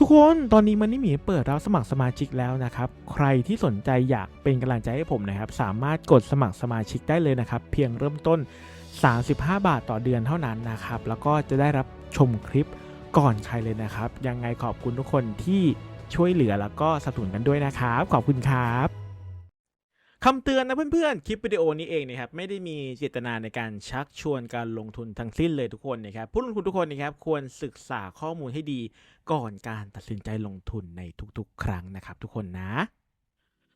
ทุกคนตอนนี้มันนี่หมีเปิดรับสมัครสมาชิกแล้วนะครับ ใครที่สนใจอยากเป็นกำลังใจให้ผมนะครับ สามารถกดสมัครสมาชิกได้เลยนะครับ เพียงเริ่มต้น 35 บาทต่อเดือนเท่านั้นนะครับ แล้วก็จะได้รับชมคลิปก่อนใครเลยนะครับ ยังไงขอบคุณทุกคนที่ช่วยเหลือแล้วก็สนับสนุนกันด้วยนะครับ ขอบคุณครับ คำเตือนนะเพื่อนๆ คลิปวิดีโอนี้เองนะครับไม่ได้มีเจตนาในการชักชวนการลงทุนทั้งสิ้นเลยทุกคนนะครับผู้ลงทุนทุกคนนะครับควรศึกษาข้อมูลให้ดีก่อนการตัดสินใจลงทุนในทุกๆ ครั้งนะครับทุกคนนะ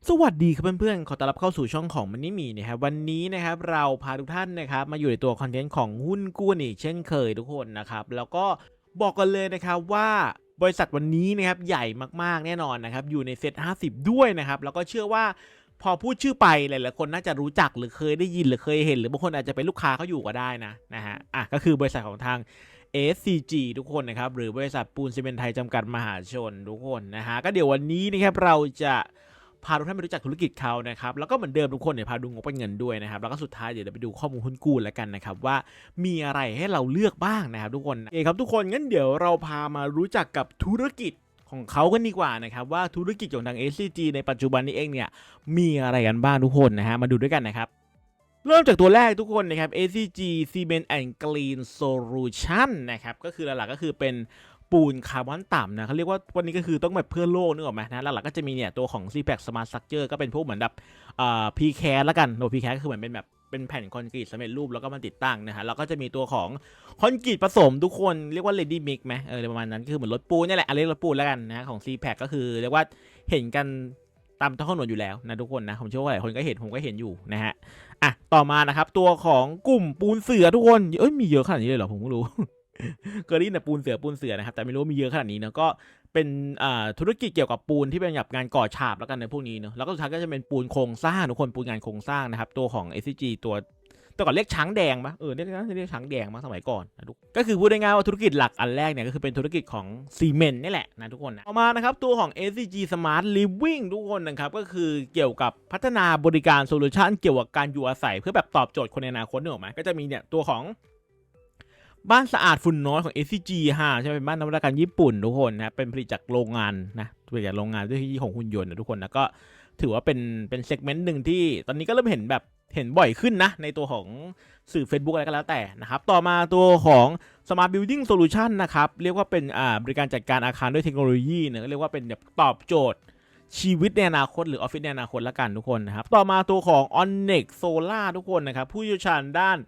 สวัสดีครับเพื่อนๆ ขอต้อนรับเข้าสู่ช่องของมันนี่มีนะครับวันนี้นะครับเราพาทุกท่านนะครับมาอยู่ในตัวคอนเทนต์ของหุ้นกู้อีกเช่นเคยทุกคนนะครับแล้วก็บอกกันเลยนะครับว่าบริษัทวันนี้นะครับใหญ่มากๆแน่นอนนะครับอยู่ในเซ็ต50 ด้วยนะครับแล้วก็เชื่อว่า พอพูดชื่อไปหลายๆคนน่าจะรู้จักหรือเคยได้ยินหรือเคยเห็น หรือบางคนอาจจะเป็นลูกค้าเขาอยู่ก็ได้นะนะฮะอะก็คือบริษัทของทาง SCG ทุกคนนะครับ หรือบริษัทปูนซีเมนไทยจำกัดมหาชนทุกคนนะฮะก็เดี๋ยววันนี้นะครับเราจะพาทุกท่านไปรู้จักธุรกิจเขานะครับ แล้วก็เหมือนเดิมทุกคนเนี่ยพาดูงบเป็นเงินด้วยนะครับ แล้วก็สุดท้ายเดี๋ยวเราไปดูข้อมูลหุ้นกู้แล้วกันนะครับ ว่ามีอะไรให้เราเลือกบ้างนะครับทุกคนโอเคครับทุกคนงั้นเดี๋ยวเราพามารู้จักกับธุรกิจ ของเขากันดีกว่านะครับว่าธุรกิจของทาง SCG ในปัจจุบันนี้เองเนี่ยมีอะไรกันบ้างทุกคนนะฮะมาดูด้วยกันนะครับเริ่มจากตัวแรกทุกคนนะครับ ACG Cement and Green Solution นะครับ ก็คือหลักๆก็คือเป็นปูนคาร์บอนต่ำนะเขาเรียกว่าวันนี้ก็คือต้องแบบเพื่อโลกนึกออกไหมนะ หลักๆก็จะมีเนี่ยตัวของ c p a c Smart Structure ก็เป็นพวกเหมือนแบบอ่า p c a แล้วกันโน p c a ก็คือเหมือนเป็นแบบ เป็นแผ่นคอนกรีตสำเร็จรูปแล้วก็มาติดตั้งนะฮะแล้วก็จะมีตัวของคอนกรีตผสมทุกคนเรียกว่า Ready Mix ไหมเออประมาณนั้นคือเหมือนรถปูนนี่แหละอะไรรถปูนแล้วกันนะของ c p a c ก็คือเรียกว่าเห็นกันตามท้องถนนอยู่แล้วนะทุกคนนะผมเชื่อว่าหลายคนก็เห็นผมก็เห็นอยู่นะฮะอะต่อมานะครับตัวของกลุ่มปูนเสือทุกคนเอ้ยมีเยอะขนาดนี้เลยเหรอผมก็รู้ เคยได้ยินแต่ปูนเสือปูนเสือนะครับ แต่ไม่รู้มีเยอะขนาดนี้เนอะก็เป็นธุรกิจเกี่ยวกับปูนที่เป็นแบบงานก่อฉาบแล้วกันในพวกนี้เนอะแล้วก็สุดท้ายก็จะเป็นปูนโครงสร้างทุกคนปูนงานโครงสร้างนะครับ ตัวของ SCG ตัวแต่ก่อนเรียกช้างแดงปะเออเรียกเรียกช้างแดงมาสมัยก่อนนะทุกก็คือพูดง่ายๆว่าธุรกิจหลักอันแรกเนี่ยก็คือเป็นธุรกิจของซีเมนต์นี่แหละนะทุกคนนะต่อมานะครับตัวของ SCG Smart Living ทุกคนนะครับก็คือเกี่ยวกับพัฒนาบริการโซลูชันเกี่ยวกับการอยู่อาศัย เพื่อแบบตอบโจทย์คนในอนาคตนึกออกไหมก็จะมีเนี่ยตัวของ บ้านสะอาดฝุ่นน้อยของ SCG ฮะใช่ไหมเป็นบ้านนวัตกรรมญี่ปุ่นทุกคนนะเป็นผลิตจากโรงงานนะผลิตจากโรงงานด้วยที่ของหุ่นยนต์นะทุกคนนะก็ถือว่าเป็นเป็นเซกเมนต์หนึ่งที่ตอนนี้ก็เริ่มเห็นแบบเห็นบ่อยขึ้นนะ ในตัวของสื่อ Facebook อะไรก็แล้วแต่นะครับ ต่อมาตัวของ Smart Building Solution นะครับ เรียกว่าเป็นอ่าบริการจัดการอาคารด้วยเทคโนโลยีเนี่ยก็เรียกว่าเป็นแบบตอบโจทย์ชีวิตในอนาคตหรือออฟฟิศในอนาคตละกันทุกคนนะครับ ต่อมาตัวของ Onnex Solar ทุกคนนะครับ ผู้เชี่ยวชาญด้าน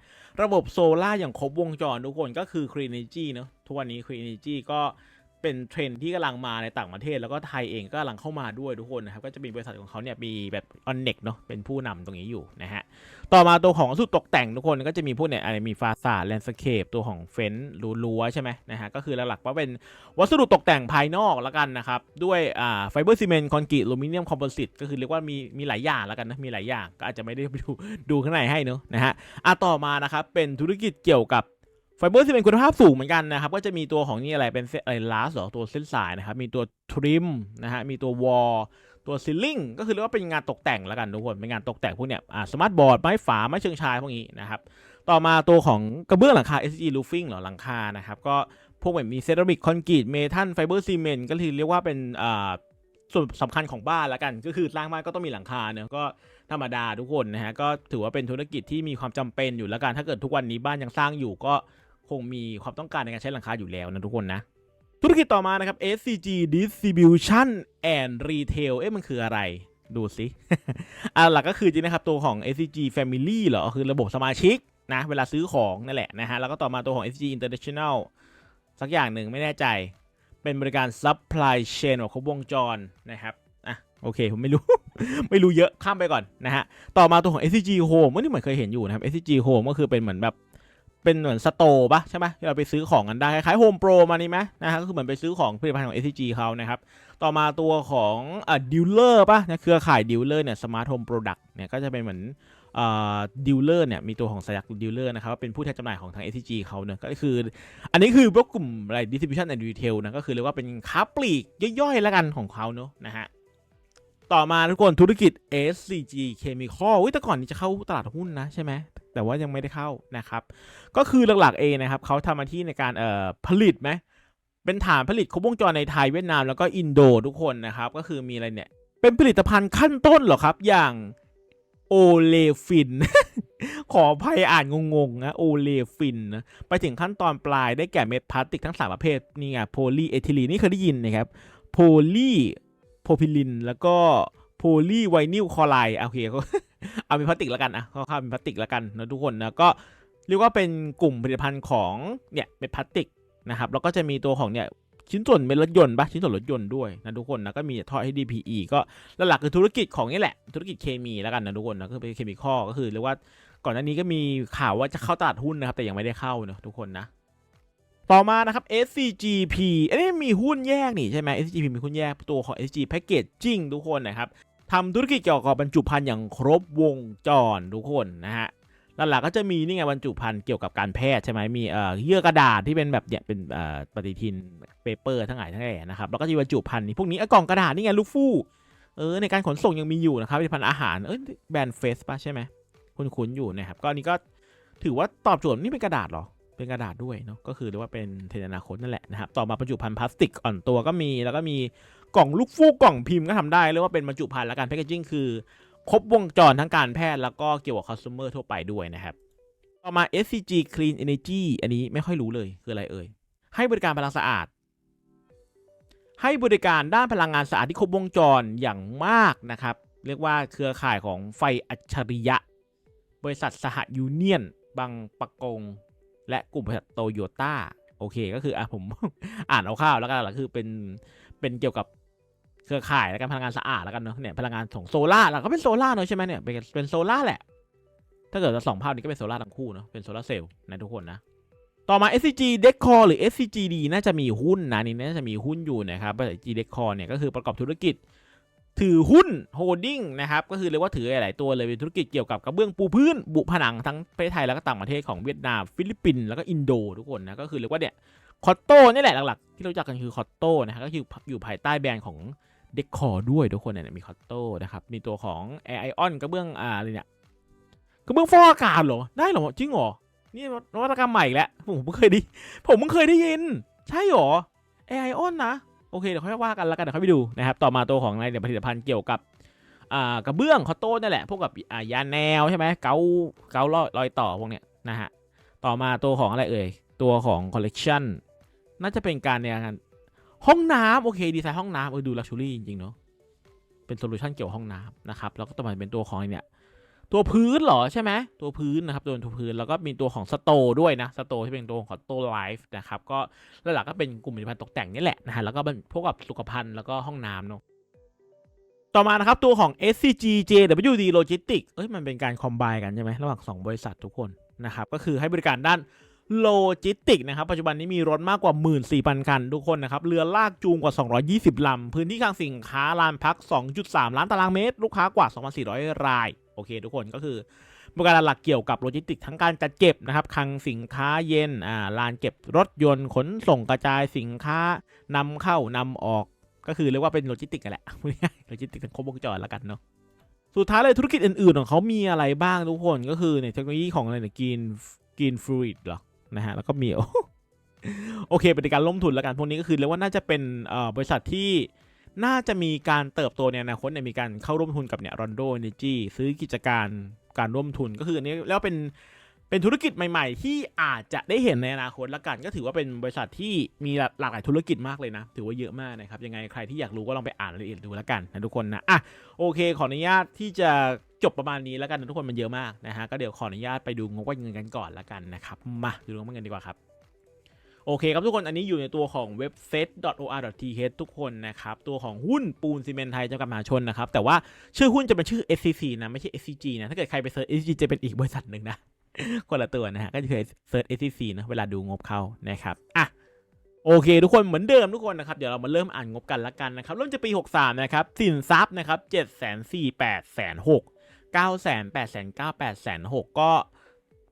ระบบโซล่าอย่างครบวงจรทุกคนก็คือ Clean Energy เนาะทุกวันนี้ Clean Energy ก็ เป็นเทรนที่กำลังมาในต่างประเทศ แล้วก็ไทยเองก็กำลังเข้ามาด้วยทุกคนนะครับก็จะมีบริษัทของเขาเนี่ยมีแบบ Onnex เนอะเป็นผู้นำตรงนี้อยู่นะฮะต่อมาตัวของวัสดุตกแต่งทุกคนก็จะมีพวกเนี่ยอะไรมีฟาซาดแลนด์สเคปตัวของเฟ้นรั้วใช่ไหมนะฮะก็คือหลักๆว่าเป็นวัสดุตกแต่งภายนอกแล้วกันนะครับด้วยอ่าไฟเบอร์ซีเมนต์คอนกรีตอลูมิเนียมคอมโพสิตก็คือเรียกว่ามีมีหลายอย่างแล้วกันนะมีหลายอย่างก็อาจจะไม่ได้ไปดูดูข้างในให้เนอะนะฮะอะต่อมานะครับเป็นธุรกิจเกี่ยวกับ ไฟเบอร์ซีเมนคุณภาพสูงเหมือนกันนะครับ ก็จะมีตัวของนี่อะไรเป็นเส้นอะไรลาสหรอตัวเส้นสายนะครับ มีตัวทริมนะฮะ มีตัววอลตัวซีลิงก็คือเรียกว่าเป็นงานตกแต่งแล้วกันทุกคน เป็นงานตกแต่งพวกเนี้ยอ่าสมาร์ทบอร์ดไม้ฝาไม้เชิงชายพวกนี้นะครับ ต่อมาตัวของกระเบื้องหลังคา SG roofing หรอหลังคานะครับ ก็พวกแบบมีเซรามิกคอนกรีตเมทัลไฟเบอร์ซีเมนต์ก็คือเรียกว่าเป็นอ่าส่วนสำคัญของบ้านแล้วกัน ก็คือสร้างบ้านก็ต้องมีหลังคาเนอะก็ธรรมดาทุกคนนะฮะก็ถือว่าเป็นธุรกิจที่มีความจำเป็นอยู่แล้วกันถ้าเกิดทุกวันนี้บ้านยังสร้างอยู่ก็ คงมีความต้องการในการใช้หลังคาอยู่แล้วนะทุกคนนะ ธุรกิจต่อมานะครับ SCG Distribution and Retail เอ๊ะมันคืออะไรดูสิอ่าหลักก็คือจริงนะครับตัวของ SCG Family เหรอคือระบบสมาชิกนะเวลาซื้อของนั่นแหละนะฮะแล้วก็ต่อมาตัวของ SCG International สักอย่างหนึ่งไม่แน่ใจ เป็นบริการ Supply Chain ของครบวงจรนะครับอะโอเค ผมไม่รู้ ไม่รู้เยอะข้ามไปก่อนนะฮะ ต่อมาตัวของ SCG Home เมื่อนี่เหมือนเคยเห็นอยู่นะครับ SCG Home ก็คือเป็นเหมือนแบบ เป็นเหมือนสโตร์ปะใช่ไหมที่เราไปซื้อของกันได้คล้ายๆโฮมโปรมานี่ไหมนะฮะก็คือเหมือนไปซื้อของผลิตภัณฑ์ของ SCG เขานะครับ ต่อมาตัวของอ่าดิลเลอร์ป่ะนะเครือข่ายดิลเลอร์เนี่ยสมาร์ทโฮมโปรดักต์เนี่ยก็จะเป็นเหมือนอ่าดิลเลอร์เนี่ยมีตัวของสยักดิลเลอร์นะครับเป็นผู้แทนจำหน่ายของทาง SCG เขาเนี่ยก็คือ อันนี้คือพวกกลุ่มอะไร distribution and retail นะก็คือเรียกว่าเป็นค้าปลีกย่อยๆ แล้วกันของเขาเนอะนะฮะต่อมาทุกคนธุรกิจ SCG Chemical อุ๊ยแต่ก่อนนี้จะเข้าตลาดหุ้นนะใช่ไหม แต่ว่ายังไม่ได้เข้านะครับ ก็คือหลักๆเองนะครับเขาทำหน้าที่ในการเอ่อผลิตไหมเป็นฐานผลิตครบวงจรในไทยเวียดนามแล้วก็อินโดทุกคนนะครับ ก็คือมีอะไรเนี่ย เป็นผลิตภัณฑ์ขั้นต้นเหรอครับ อย่างโอเลฟิน ขออภัยอ่านงงๆนะโอเลฟินนะไปถึงขั้นตอนปลายได้แก่เม็ดพลาสติกทั้ง 3 ประเภท นี่ไงโพลีเอทิลีนนี่เคยได้ยินนะครับโพลีโพพิลินแล้วก็ พลีไวนิลคลอไรด์โอเคก็เอาเป็นพลาสติกแล้วกันอะเขาเข้าเป็นพลาสติกแล้วกันนะทุกคนนะก็เรียกว่าเป็นกลุ่มผลิตภัณฑ์ของเนี่ยเม็ดพลาสติกนะครับแล้วก็จะมีตัวของเนี่ยชิ้นส่วนเป็นรถยนต์ปะชิ้นส่วนรถยนต์ด้วยนะทุกคนนะก็มีท่อ HDPE ก็หลักๆคือธุรกิจของนี่แหละ ธุรกิจเคมีแล้วกันนะทุกคนนะก็เป็นเคมีคอก็คือเรียกว่าก่อนหน้านี้ก็มีข่าวว่าจะเข้าตลาดหุ้นนะครับแต่ยังไม่ได้เข้าเนะทุกคนนะต่อมานะครับ SCGP อันนี้มีหุ้นแยกนี่ใช่ไหม SCGP มีหุ้นแยกตัวของ SCG Packaging ทุกคนนะครับ ทำธุรกิจเกี่ยวกับบรรจุภัณฑ์อย่างครบวงจรทุกคนนะฮะหลักๆก็จะมีนี่ไงบรรจุภัณฑ์เกี่ยวกับการแพทย์ใช่ไหมมีเอ่อเยื่อกระดาษที่เป็นแบบเนี่ยเป็นเอ่อปฏิทินเปเปอร์ทั้งหลายทั้งแหล่นะครับแล้วก็จะมีบรรจุภัณฑ์นี่พวกนี้อกล่องกระดาษนี่ไงลูกฟู่เออในการขนส่งยังมีอยู่นะครับผลิตภัณฑ์อาหารเอ้ยแบรนด์เฟสป่ะใช่ไหมคุ้นๆอยู่นะครับก็อันนี้ก็ถือว่าตอบโจทย์นี่เป็นกระดาษเหรอ เป็นกระดาษด้วยเนาะก็คือเรียกว่าเป็นเทนอนาคตนั่นแหละนะครับต่อมาบรรจุภัณฑ์พลาสติกอ่อนตัวก็มี แล้วก็มีกล่องลูกฟูกกล่องพิมพ์ก็ทำได้เรียกว่าเป็นบรรจุภัณฑ์และการแพคเกจิ้งคือครบวงจรทั้งการแพทย์แล้วก็เกี่ยวกับคอน sumer ทั่วไปด้วยนะครับต่อมา SCG Clean Energy อันนี้ไม่ค่อยรู้เลยคืออะไรเอ่ยให้บริการพลังสะอาด ให้บริการด้านพลังงานสะอาดที่ครบวงจรอย่างมากนะครับ เรียกว่าเครือข่ายของไฟอัจฉริยะ บริษัทสหยูเนียน บางปะกง และกลุ่มบริษัทโตโยต้าโอเคก็คืออะผม อ่านเอาข้าวแล้วกันหลักคือเป็นเป็นเกี่ยวกับเครือข่ายและการพลังงานสะอาดแล้วกันเนาะเนี่ยพลังงานของโซล่าเราก็เป็นโซล่าเนาะใช่ไหมเนี่ยเป็นเป็นโซล่าแหละ ถ้าเกิดเราสองภาพนี้ก็เป็นโซล่าทั้งคู่เนาะเป็นโซล่าเซลล์นะทุกคนนะต่อมา SCG Decor หรือ SCGD น่าจะมีหุ้นนะนี่น่าจะมีหุ้นอยู่นะครับบริษัท G Decor เนี่ยก็คือประกอบธุรกิจ ถือหุ้นโฮดดิ้งนะครับก็คือเรียกว่าถือหลายตัวเลยเป็นธุรกิจเกี่ยวกับกระเบื้องปูพื้น บุผนังทั้งประเทศไทยแล้วก็ต่างประเทศของเวียดนามฟิลิปปินส์แล้วก็อินโดทุกคนนะก็คือเรียกว่าเนี่ยคอตโต้นี่แหละหลักๆที่รู้จักกันคือคอตโต้นะครับก็คืออยู่ภายใต้แบรนด์ของเดคอร์ด้วยทุกคนเนี่ยมีคอตโต้นะครับมีตัวของ Air Ion กระเบื้องอ่าอะไรเนี่ยกระเบื้องฟอกอากาศเหรอได้เหรอจริงเหรอนี่นวัตกรรมใหม่แล้วผมเพิ่งเคยได้ผมเพิ่งเคยได้ยิน ใช่เหรอ Air Ion นะ โอเคเดี๋ยวค่อยว่ากันแล้วกันเดี๋ยวค่อยไปดูนะครับต่อมาตัวของอะไรเนี่ยผลิตภัณฑ์เกี่ยวกับอ่ากระเบื้องคอตโต้นั่นแหละพวกกับอ่ายาแนวใช่ไหมเกาเการอยรอยต่อพวกเนี้ยนะฮะต่อมาตัวของอะไรเอ่ยตัวของคอลเลกชันน่าจะเป็นการเนี่ยกันห้องน้ำโอเคดีไซน์ห้องน้ำเออดูลักชัวรี่จริงๆเนาะเป็นโซลูชันเกี่ยวห้องน้ำนะครับแล้วก็ต่อมาเป็นตัวของไอ้เนี่ย ตัวพื้นเหรอใช่ไหมตัวพื้นนะครับตัวตัวพื้นแล้วก็มีตัวของสโตด้วยนะสโตที่เป็นตัวของสโตไลฟ์นะครับก็หลักๆก็เป็นกลุ่มผลิตภัณฑ์ตกแต่งนี่แหละนะฮะแล้วก็เป็นพวกกับสุขภัณฑ์แล้วก็ห้องน้ำเนาะต่อมานะครับตัวของ SCG JWD Logistics เอ้ยมันเป็นการคอมไบกันใช่ไหมระหว่าง 2 บริษัททุกคนนะครับก็คือให้บริการด้านโลจิสติกนะครับ ปัจจุบันนี้มีรถมากกว่า 14,000 คัน ทุกคนนะครับ เรือลากจูงกว่า 220 ลำ พื้นที่คลังสินค้าลานพัก 2.3 ล้านตารางเมตร ลูกค้ากว่า 2,400 ราย โอเคทุกคนก็คือบริการหลักเกี่ยวกับโลจิสติกทั้งการจัดเก็บนะครับคลังสินค้าเย็นอ่าลานเก็บรถยนต์ขนส่งกระจายสินค้านำเข้านำออกก็คือเรียกว่าเป็นโลจิสติกกันแหละพูดง่ายโลจิสติกทั้งครบวงจรแล้วกันเนาะสุดท้ายเลยธุรกิจอื่นๆของเขามีอะไรบ้างทุกคนก็คือในเทคโนโลยีของอะไรเนี่ยกินกินฟลูอิดหรอนะฮะแล้วก็มีโอเคเป็นการล้มทุนแล้วกันพวกนี้ก็คือเรียกว่าน่าจะเป็นบริษัทที่ น่าจะมีการเติบโตในอนาคตเนี่ยมีการเข้าร่วมทุนกับเนี่ยรอนโดเอเนจีซื้อกิจการการร่วมทุนก็คืออันนี้แล้วเป็นเป็นธุรกิจใหม่ ๆ ที่อาจจะได้เห็นในอนาคตละกัน ก็ถือว่าเป็นบริษัทที่มีหลากหลายธุรกิจมากเลยนะ ถือว่าเยอะมากนะครับ ยังไงใครที่อยากรู้ก็ลองไปอ่านรายละเอียดดูล้วกันนะทุกคนนะอะโอเค ขออนุญาตที่จะจบประมาณนี้แล้วกันนะทุกคนมันเยอะมากนะฮะก็เดี๋ยวขออนุญาตไปดูงบว่าเงินกันก่อนละกันนะครับมาดูงบเงินดีกว่าครับ โอเคครับทุกคนอันนี้อยู่ในตัวของเว็บ set.or.th ทุกคนนะครับ ตัวของหุ้นปูนซีเมนไทยจำกัดมหาชนนะครับ แต่ว่าชื่อหุ้นจะเป็นชื่อ SCC นะ ไม่ใช่ SCG นะ ถ้าเกิดใครไปเซิร์ช SCG จะเป็นอีกบริษัทหนึ่งนะ คนละตัวนะฮะ ก็จะเคยเซิร์ช SCC นะเวลาดูงบเข้านะครับอะโอเค ทุกคนเหมือนเดิมทุกคนนะครับ เดี๋ยวเรามาเริ่มอ่านงบกันละกันนะครับเริ่มจากปี 63 นะครับสินทรัพย์นะครับ7 4 8 8 6 9 8 9 8 6ก็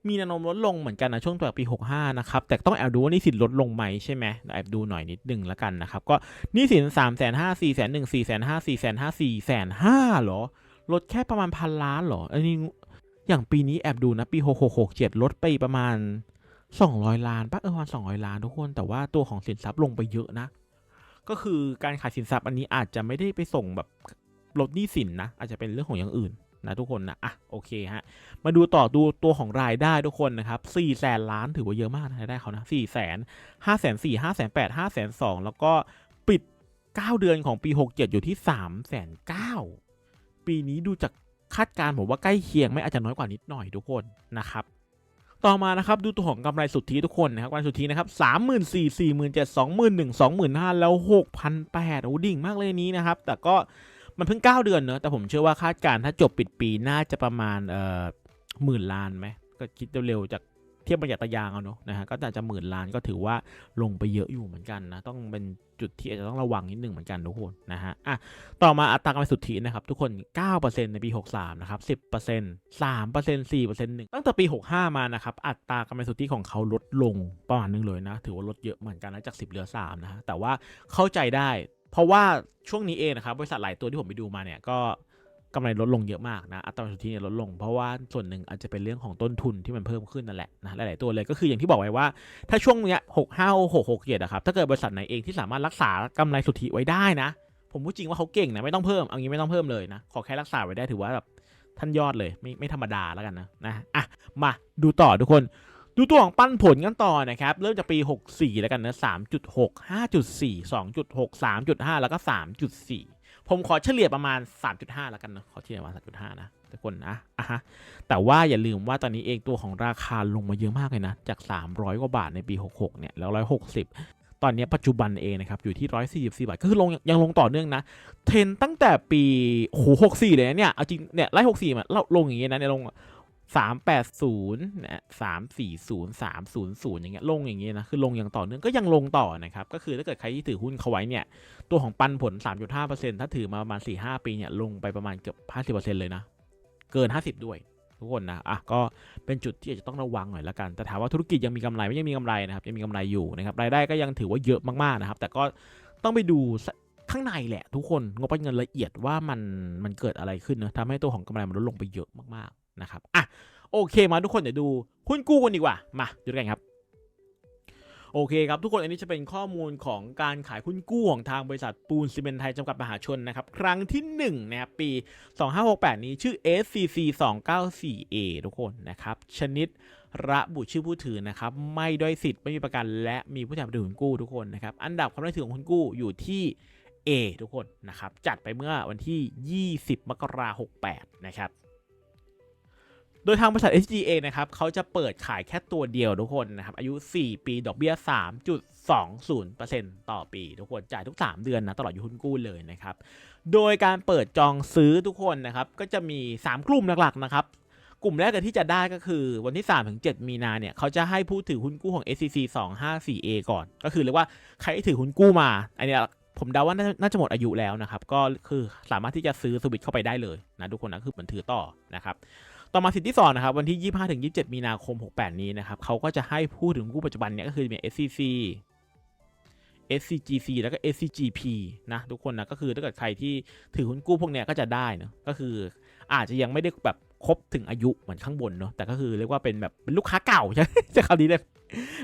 มีแนวโน้มลดลงเหมือนกันนะช่วงตัวปี 65 นะครับ แต่ต้องแอบดูว่านี่สินลดลงไหมใช่ไหมแอบดูหน่อยนิดนึงแล้วกันนะครับ ก็นี่สิน3 5 0 0 0 0 0 4 5 0 0 0 4 5 0 0 0 4 5 0 0 4 5 0 0หรอ ลดแค่ประมาณพันล้านหรอ อันนี้อย่างปีนี้แอบดูนะปี 6667 ลดไปประมาณ 200 ล้านปะเออวัน200 ล้านทุกคน แต่ว่าตัวของสินทรัพย์ลงไปเยอะนะ ก็คือการขายสินทรัพย์อันนี้อาจจะไม่ได้ไปส่งแบบลดหนี้สินนะ อาจจะเป็นเรื่องของอย่างอื่น นะทุกคนนะอะโอเคฮะมาดูต่อดูตัวของรายได้ทุกคนนะครับ4แสนล้านถือว่าเยอะมากนะรายได้เขานะ4แสน5แสน4 5แสน8 5แสน2แล้วก็ปิด 9 เดือนของปี 67 อยู่ที่3แสน9ปีนี้ดูจากคาดการณ์ผมว่าใกล้เคียงไม่อาจจะน้อยกว่านิดหน่อยทุกคนนะครับต่อมานะครับดูตัวของกำไรสุทธิทุกคนนะครับกำไรสุทธินะครับสามหมื่นสี่สี่หมื่นเจ็ดสองหมื่นหนึ่งสองหมื่นห้าแล้วหกพันแปดโอ้ดิ่งมากเลยนี้นะครับ แต่ก็ มันเพิ่ง 9 เดือนเนอะแต่ผมเชื่อว่าคาดการณ์ถ้าจบปิดปีน่าจะประมาณเอ่อหมื่นล้านไหมก็คิดเร็วๆจากเทียบประหยัดตะยางเอาเนาะนะฮะก็น่าจะหมื่นล้านก็ถือว่าลงไปเยอะอยู่เหมือนกันนะต้องเป็นจุดที่อาจจะต้องระวังนิดหนึ่งเหมือนกันทุกคนนะฮะอะต่อมาอัตรากำไรสุทธินะครับทุกคน 9%ในปี 63 นะครับ 10% 3% 4% 1ตั้งแต่ปี 65 มานะครับอัตรากำไรสุทธิของเขาลดลงประมาณนึงเลยนะ ถือว่าลดเยอะเหมือนกันนะจาก 10 เหลือ 3 นะฮะแต่ว่าเข้าใจได้ เพราะว่าช่วงนี้เองนะครับบริษัทหลายตัวที่ผมไปดูมาเนี่ยก็กำไรลดลงเยอะมากนะอัตราสุทธิเนี่ยลดลง เพราะว่าส่วนหนึ่งอาจจะเป็นเรื่องของต้นทุนที่มันเพิ่มขึ้นนั่นแหละนะหลายๆตัวเลยก็คืออย่างที่บอกไว้ว่า ถ้าช่วงเนี้ยหกห้าหกหกเจ็ดอะครับถ้าเกิดบริษัทไหนเองที่สามารถรักษากำไรสุทธิไว้ได้นะ ผมพูดจริงว่าเขาเก่งนะไม่ต้องเพิ่มเอางี้ไม่ต้องเพิ่มเลยนะขอแค่รักษาไว้ได้ถือว่าแบบท่านยอดเลยไม่ไม่ธรรมดาแล้วกันนะนะอะมาดูต่อทุกคน ดูตัวของปันผลกันต่อนะครับ เริ่มจากปี 64 แล้วกันนะ 3.6 5.4 2.6 3.5 แล้วก็ 3.4 ผมขอเฉลี่ยประมาณ 3.5 แล้วกันนะ ขอเฉลี่ยประมาณ 3.5 นะทุกคนนะอะฮะแต่ว่าอย่าลืมว่าตอนนี้เองตัวของราคาลงมาเยอะมากเลยนะ จาก 300 กว่าบาทในปี 66 เนี่ย แล้ว 160ตอนนี้ปัจจุบันเองนะครับอยู่ที่ 144 บาท ก็คือลงยังลงต่อเนื่องนะ เทรนตั้งแต่ปีโห64 เลยนะเนี่ย เอาจริงเนี่ยไล่64มาลงอย่างเงี้ยนะเนี่ยลง สามแปดศูนย์นะสามสี่ศูนย์สามศูนย์ศูนย์อย่างเงี้ยลงอย่างเงี้ยนะคือลงอย่างต่อเนื่องก็ยังลงต่อนะครับก็คือถ้าเกิดใครที่ถือหุ้นเขาไว้เนี่ยตัวของปันผล 3.5%ถ้าถือมาประมาณ 4-5 ปีเนี่ยลงไปประมาณเกือบ 50%เลยนะ เกิน 50 ด้วย ทุกคนนะอะก็เป็นจุดที่อาจจะต้องระวังหน่อยละกัน แต่ถามว่าธุรกิจยังมีกำไรไม่ยังมีกำไรนะครับยังมีกำไรอยู่นะครับรายได้ก็ยังถือว่าเยอะมากๆนะครับแต่ก็ต้องไปดูข้างในแหละ ทุกคนงบประมาณเงินละเอียดว่ามันมันเกิดอะไรขึ้นนะทำให้ตัวของกำไรมันลดลงไปเยอะมากๆ นะครับอะโอเคมาทุกคนเดี๋ยวดูหุ้นกู้กันดีกว่ามาดูกันครับโอเคครับทุกคนอันนี้จะเป็นข้อมูลของการขายหุ้นกู้ของทางบริษัทปูนซีเมนไทยจำกัดมหาชนนะครับครั้งที่1นะครับปี 2568 นี้ชื่อ SCC 294A ทุกคนนะครับชนิดระบุชื่อผู้ถือนะครับไม่ด้อยสิทธิ์ไม่มีประกัน และมีผู้แทนผู้ถือหุ้นกู้ทุกคนนะครับอันดับความน่าเชื่อของหุ้นกู้อยู่ที่ A ทุกคนนะครับจัดไปเมื่อวันที่ 20 มกราคม 68 นะครับ โดยทางบริษัท SGA นะครับเขาจะเปิดขายแค่ตัวเดียวทุกคนนะครับ อายุ 4 ปีดอกเบี้ย 3.20%ต่อปีทุกคนจ่ายทุก 3 เดือนนะตลอดอายุหุ้นกู้เลยนะครับ โดยการเปิดจองซื้อทุกคนนะครับ ก็จะมี 3 กลุ่มหลักๆนะครับ กลุ่มแรกที่จะได้ก็คือวันที่ 3-7 มีนาเนี่ยเขาจะให้ผู้ถือหุ้นกู้ของ SCC 254A ก่อน ก็คือเรียกว่าใครที่ถือหุ้นกู้มาอันเนี้ยผมเดาว่าน่าจะหมดอายุแล้วนะครับ ก็คือสามารถที่จะซื้อสวิตช์เข้าไปได้เลยนะทุกคนนะคือเหมือนถือต่อนะครับ ต่อมาสิทธิที่สองนะครับวันที่ 25ถึง27 มีนาคม 68 นี้นะครับเขาก็จะให้ผู้ถือกู้ปัจจุบันเนี่ยก็คือมี SCC SCGC แล้วก็ SCGP นะทุกคนนะก็คือถ้าเกิดใครที่ถือหุ้นกู้พวกเนี้ยก็จะได้เนอะก็คืออาจจะยังไม่ได้แบบครบถึงอายุเหมือนข้างบนเนอะแต่ก็คือเรียกว่าเป็นแบบเป็นลูกค้าเก่าใช่จะคำนี้เลย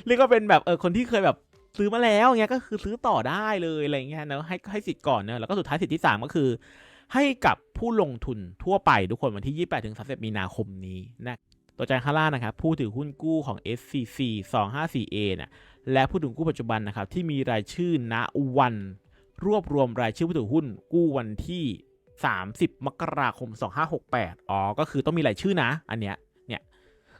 เรียกว่าเป็นแบบเออคนที่เคยแบบซื้อมาแล้วเงี้ยก็คือซื้อต่อได้เลยอะไรเงี้ยเนอะให้ให้สิทธิ์ก่อนเนอะแล้วก็สุดท้ายสิทธิที่สามก็คือ ให้กับ ผู้ลงทุนทั่วไปทุกคนวันที่ 28 ถึง 30 มีนาคมนี้นะตัวแจ้งข้างล่างนะครับ ผู้ถือหุ้นกู้ของ SCC 254A นี่ยและผู้ถือกู้ปัจจุบันนะครับ ที่มีรายชื่อณวัน รวบรวมรายชื่อผู้ถือหุ้นกู้วันที่ 30 มกราคม 2568 อ๋อ ก็คือต้องมีรายชื่อนะ อันเนี้ย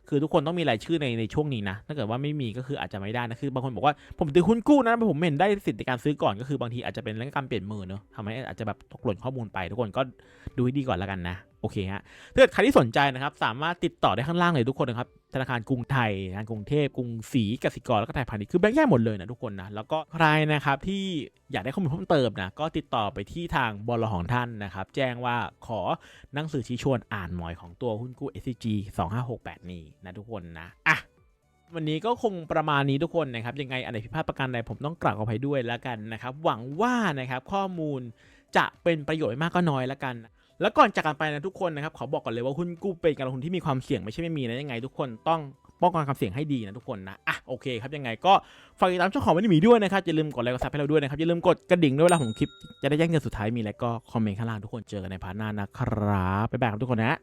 คือทุกคนต้องมีรายชื่อในในช่วงนี้นะ ถ้าเกิดว่าไม่มีก็คืออาจจะไม่ได้นะ คือบางคนบอกว่าผมถือหุ้นกู้นะผมเห็นได้สิทธิ์ในการซื้อก่อนก็คือบางทีอาจจะเป็นเรื่องการเปลี่ยนมือเนอะทำให้อาจจะแบบตกหล่นข้อมูลไป ทุกคนก็ดูให้ดีก่อนแล้วกันนะ โอเคฮะถ้าเกิดใครที่สนใจนะครับ สามารถติดต่อได้ข้างล่างเลยทุกคนนะครับ ธนาคารกรุงไทยธนาคารกรุงเทพกรุงศรีกสิกรแล้วก็ไทยพาณิชย์คือแบงค์ใหญ่หมดเลยนะทุกคนนะ แล้วก็ใครนะครับที่อยากได้ข้อมูลเพิ่มเติมนะ ก็ติดต่อไปที่ทางบลของท่านนะครับ แจ้งว่าขอหนังสือชี้ชวนอ่านหน่อยของตัวหุ้นกู้ SCG 2568 นี้นะทุกคนนะอะวันนี้ก็คงประมาณนี้ทุกคนนะครับ ยังไงอันไหนผิดพลาดประการใดผมต้องกราบขออภัยด้วยแล้วกันนะครับ หวังว่านะครับข้อมูลจะเป็นประโยชน์ไม่มากก็น้อยแล้วกัน แล้วก่อนจากกันไปนะทุกคนนะครับขอบอกก่อนเลยว่าหุ้นกู้เป็นการลงทุนที่มีความเสี่ยงไม่ใช่ไม่มีนะยังไง ทุกคนต้องป้องกันความเสี่ยงให้ดีนะทุกคนนะอะโอเคครับยังไงก็ฝากติดตามช่องของวันนี้มีด้วยนะครับอย่าลืมกดไลค์กดซับให้เราด้วยนะครับอย่าลืมกดกระดิ่งด้วยเวลาผมคลิปจะได้แจ้งเตือนสุดท้ายมีอะไรก็คอมเมนต์ข้างล่างทุกคนเจอกันในพาร์ทหน้านะครับไปแบายครับทุกคนนะ